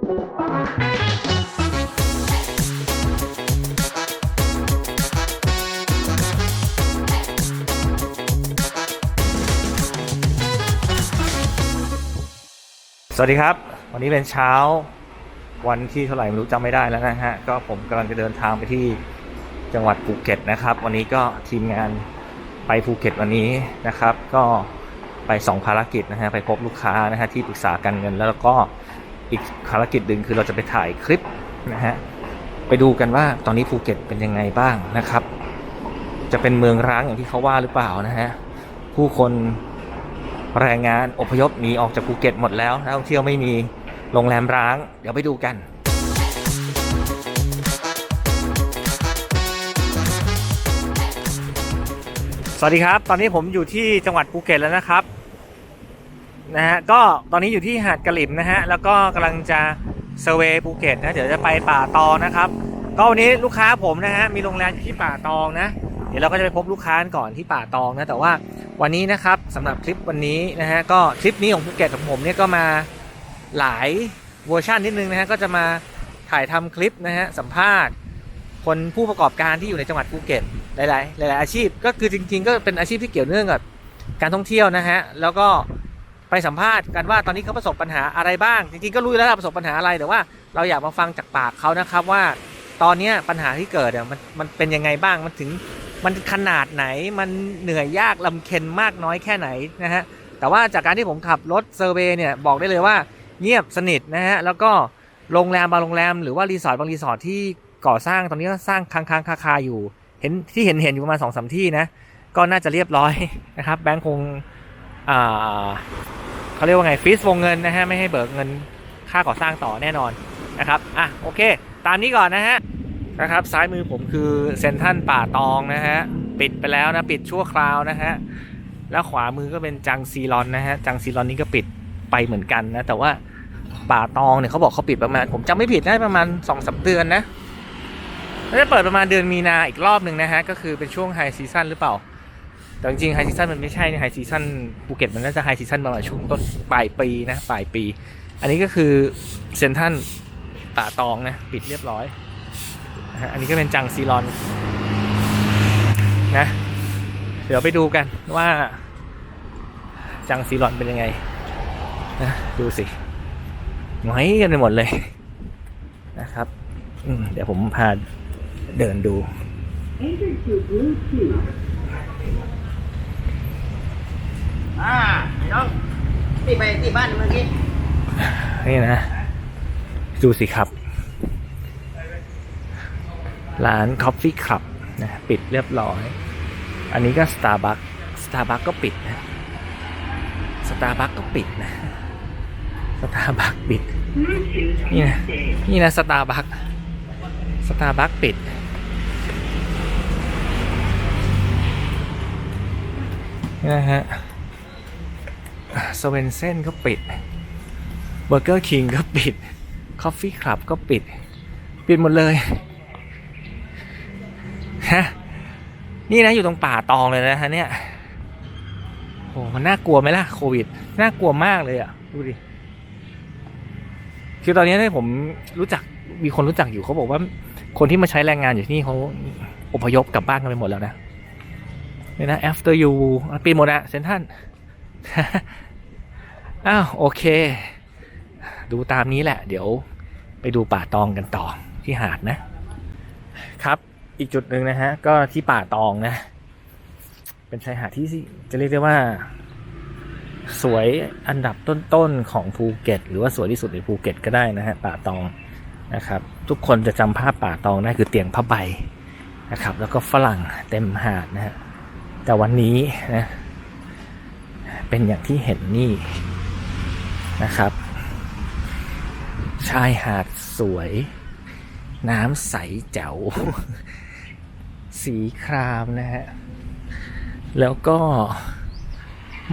สวัสดีครับ วันนี้เป็นเช้าวันที่เท่าไหร่ไม่รู้จำไม่ได้แล้วนะฮะ ก็ผมกำลังจะเดินทางไปที่จังหวัดภูเก็ตนะครับ วันนี้ก็ทีมงานไปภูเก็ตวันนี้นะครับ ก็ไปสองภารกิจนะฮะไปพบลูกค้านะฮะที่ปรึกษาการเงินแล้วก็ อีกภารกิจหนึ่งคือเราจะไปถ่ายคลิปนะฮะไปดูกันว่าตอนนี้ภูเก็ตเป็นยังไงบ้างนะครับ จะเป็นเมืองร้างอย่างที่เขาว่าหรือเปล่านะฮะผู้คนแรงงานอพยพหนีออกจากภูเก็ตหมดแล้วนักท่องเที่ยวไม่มีโรงแรมร้าง เดี๋ยวไปดูกันสวัสดีครับ ตอนนี้ผมอยู่ที่จังหวัดภูเก็ตแล้วนะครับ นะฮะก็ตอนนี้อยู่ที่หาดกระหลิมนะฮะแล้วก็กำลังจะเซเวภูเก็ตนะเดี๋ยวจะไปป่าตองนะครับก็วันนี้ลูกค้าผมนะฮะมีโรงแรมอยู่ที่ป่าตองนะ เดี๋ยวเราก็จะไปพบลูกค้าก่อนที่ป่าตองนะแต่ว่าวันนี้นะครับสำหรับคลิปวันนี้นะฮะก็ทริปนี้ของภูเก็ตของผมเนี่ยก็มาหลายเวอร์ชันนิดนึงนะฮะก็จะมาถ่ายทำคลิปนะฮะสัมภาษณ์ คนผู้ประกอบการที่อยู่ในจังหวัดภูเก็ตหลาย ๆ หลาย ๆ อาชีพ ก็คือจริง ๆ ก็เป็นอาชีพที่เกี่ยวเนื่องกับการท่องเที่ยวนะฮะแล้วก็ ไปสัมภาษณ์กันว่าตอนนี้เขาประสบปัญหาอะไรบ้าง จริงๆก็รู้อยู่แล้วว่าประสบปัญหาอะไรแต่ว่าเราอยากมาฟังจากปากเขานะครับว่า ตอนนี้ปัญหาที่เกิดมันมันเป็นยังไงบ้างมันถึงมันขนาดไหนมันเหนื่อยยากลำเค็ญมากน้อยแค่ไหนนะฮะแต่ว่าจากการที่ผมขับรถเซอร์เวย์เนี่ยบอกได้เลยว่าเงียบสนิทนะฮะแล้วก็โรงแรมบางโรงแรมหรือว่ารีสอร์ทบางรีสอร์ทที่ก่อสร้างตอนนี้ก็สร้างค้างๆคาๆอยู่ เห็นที่เห็นเห็นอยู่ประมาณสองสามที่นะก็น่าจะเรียบร้อยนะครับแบงค์คง เขาเรียกว่าไงฟีสวงเงินนะฮะไม่ให้เบิกเงินค่าก่อสร้างต่อแน่นอนนะครับอะโอเค ตามนี้ก่อนนะฮะนะครับซ้ายมือผมคือเซนทรันป่าตองนะฮะปิดไปแล้วนะปิดชั่วคราวนะฮะแล้วขวามือก็เป็นจังซีรอนนะฮะจังซีรอนนี่ก็ปิดไปเหมือนกันนะแต่ว่าป่าตองเนี่ยเขาบอกเขาปิดประมาณ ผมจำไม่ผิดได้ประมาณ2อสเดือนนะแล้วจะเปิดประมาณเดือนมีนาอีกรอบหนึ่งนะฮะก็คือเป็นช่วงไฮซีซันหรือเปล่า แต่จริงๆไฮซีซันมันไม่ใช่ไฮซีซันภูเก็ตมันน่าจะไฮซีซันประมาณช่วงต้นปลายปีนะปลายปี อันนี้ก็คือเซนทันป่าตองนะปิดเรียบร้อย อันนี้ก็เป็นจังซีรอนนะ เดี๋ยวไปดูกันว่า จังซีรอนเป็นยังไงนะดูสิหงอยกันไปหมดเลยนะครับเดี๋ยวผมพาเดินดู Enter to Bluetooth. อ่าไอ้น้องที่ไปที่บ้านเมื่อกี้นี่นะ ดูสิครับ ร้าน Coffee Club นะปิดเรียบร้อย อันนี้ก็ Starbucks Starbucks ก็ปิดนะ Starbucks ก็ปิดนะ Starbucks ปิด Bluetooth นี่นะ connected. นี่นะ Starbucks Starbucks ปิดนี่นะฮะ สเวนเซนก็ปิดเบอร์เกอร์คิงก็ปิดคอฟฟี่คลับก็ปิด ปิดหมดเลยฮะนี่นะอยู่ตรงป่าตองเลยนะฮะเนี่ยโอ้มันน่ากลัวไหมล่ะโควิดน่ากลัวมากเลยอะดูดิคือตอนนี้เนี่ผมรู้จักมีคนรู้จักอยู่เขาบอกว่า คนที่มาใช้แรงงานอยู่ที่นี่เขาอพยพกลับบ้านกันไปหมดแล้วนะเนี่ยนะ after you ปีหมดอะเซนทัน อ้าวโอเค ดูตามนี้แหละ เดี๋ยวไปดูป่าตองกันต่อที่หาดนะ ครับ อีกจุดหนึ่งนะฮะ ก็ที่ป่าตองนะ เป็นชายหาดที่จะเรียกได้ว่า สวยอันดับต้นๆของภูเก็ต หรือว่าสวยที่สุดในภูเก็ตก็ได้นะฮะป่าตองนะครับ ทุกคนจะจำภาพป่าตองได้คือเตียงผ้าใบนะครับ แล้วก็ฝรั่งเต็มหาดนะฮะแต่วันนี้นะเป็นอย่างที่เห็นนี่ นะครับ ชายหาดสวย น้ำใสแจ๋ว สีครามนะฮะ แล้วก็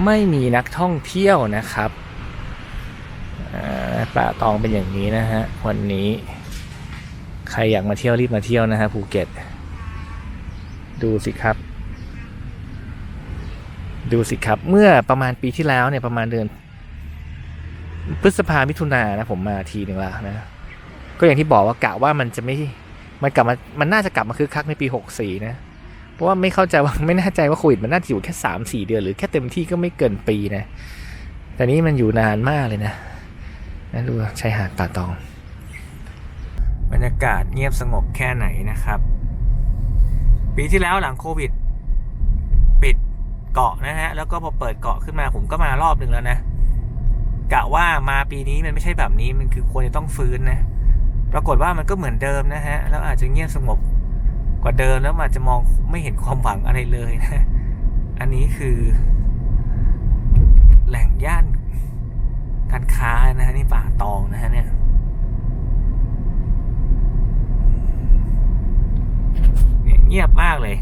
ไม่มีนักท่องเที่ยวนะครับป่าตองเป็นอย่างนี้นะฮะ วันนี้ ใครอยากมาเที่ยวรีบมาเที่ยวนะฮะภูเก็ต ดูสิครับ ดูสิครับ เมื่อประมาณปีที่แล้วเนี่ยประมาณเดือน พฤษภามิถุนานะผมมาทีหนึ่งแล้วนะ ก็อย่างที่บอกว่ากะว่ามันจะไม่ มันกลับมา มันน่าจะกลับมาคึกคักในปี64นะ เพราะว่าไม่เข้าใจว่าไม่แน่ใจว่าโควิดมันน่าจะอยู่แค่3 4เดือน หรือแค่เต็มที่ก็ไม่เกินปีนะ แต่นี้มันอยู่นานมากเลยนะนะดูชายหาดป่าตอง บรรยากาศเงียบสงบแค่ไหนนะครับ ปีที่แล้วหลังโควิด ปิดเกาะนะฮะ แล้วก็พอเปิดเกาะขึ้นมาผมก็มารอบหนึ่งแล้วนะ กะว่ามาปีนี้มันไม่ใช่แบบนี้มันคือควรจะต้องฟื้นนะ ปรากฏว่ามันก็เหมือนเดิมนะฮะ แล้วอาจจะเงียบสงบกว่าเดิมแล้วอาจจะมองไม่เห็นความหวังอะไรเลยนะ อันนี้คือ แหล่งย่านการค้านะฮะนี่ป่าตองนะฮะเนี่ยเงียบมากเลย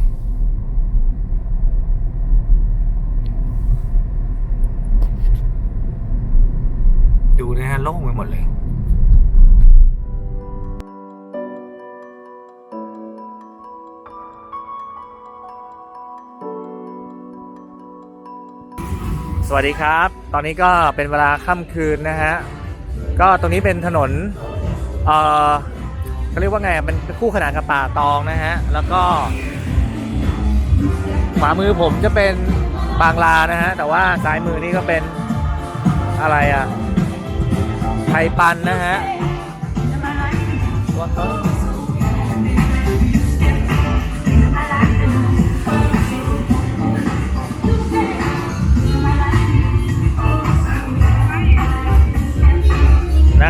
สวัสดีครับ ตอนนี้ก็เป็นเวลาค่ำคืนนะฮะ ก็ตรงนี้เป็นถนน เอ่อเขาเรียกว่าไงมันเป็นคู่ขนานกับป่าตองนะฮะ แล้วก็ขวามือผมจะเป็นบางลานะฮะ แต่ว่าซ้ายมือนี่ก็เป็นอะไรอะไทยปันนะฮะว่าเขา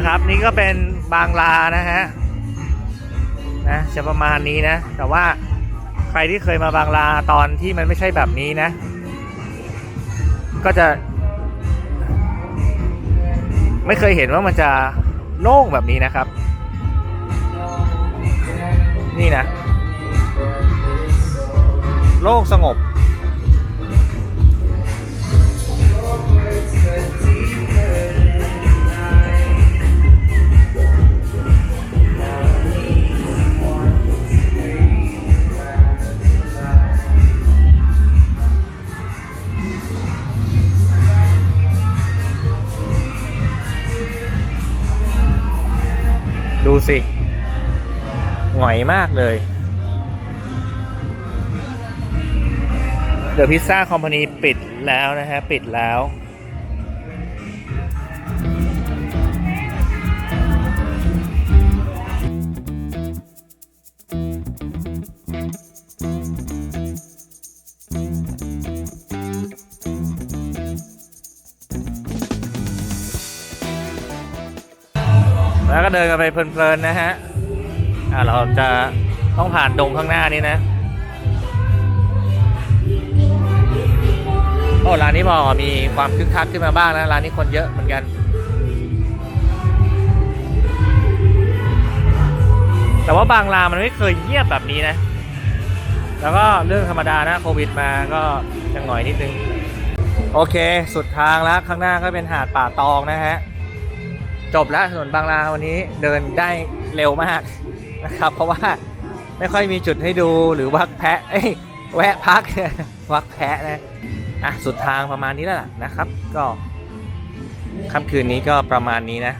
นะครับ นี่ก็เป็นบางลานะฮะนะจะประมาณนี้นะ แต่ว่าใครที่เคยมาบางลาตอนที่มันไม่ใช่แบบนี้นะ ก็จะ ไม่เคยเห็นว่ามันจะโล่งแบบนี้นะครับ นี่นะ โล่งสงบ สิหงอยมากเลยเดอะพิซซ่าคอมพานีปิดแล้วนะฮะ ปิดแล้ว ก็เดินกันไปเพลินๆนะฮะอ่าเราจะต้องผ่านดงข้างหน้านี้นะโอ้ร้านนี้พอมีความคึกคักขึ้นมาบ้างนะร้านนี้คนเยอะเหมือนกัน แต่ว่าบางร้านมันไม่เคยเงียบแบบนี้นะ แล้วก็เรื่องธรรมดานะโควิดมาก็ยังหน่อยนิดนึง โอเค สุดทางแล้วข้างหน้าก็เป็นหาดป่าตองนะฮะ จบแล้วถนนบางนาวันนี้เดินได้เร็วมากนะครับ เพราะว่าไม่ค่อยมีจุดให้ดูหรือวักแพะเอ้ยแวะพักวักแพะนะอะสุดทางประมาณนี้แล้วล่ะนะครับ ก็ค่ำคืนนี้ก็ประมาณนี้นะ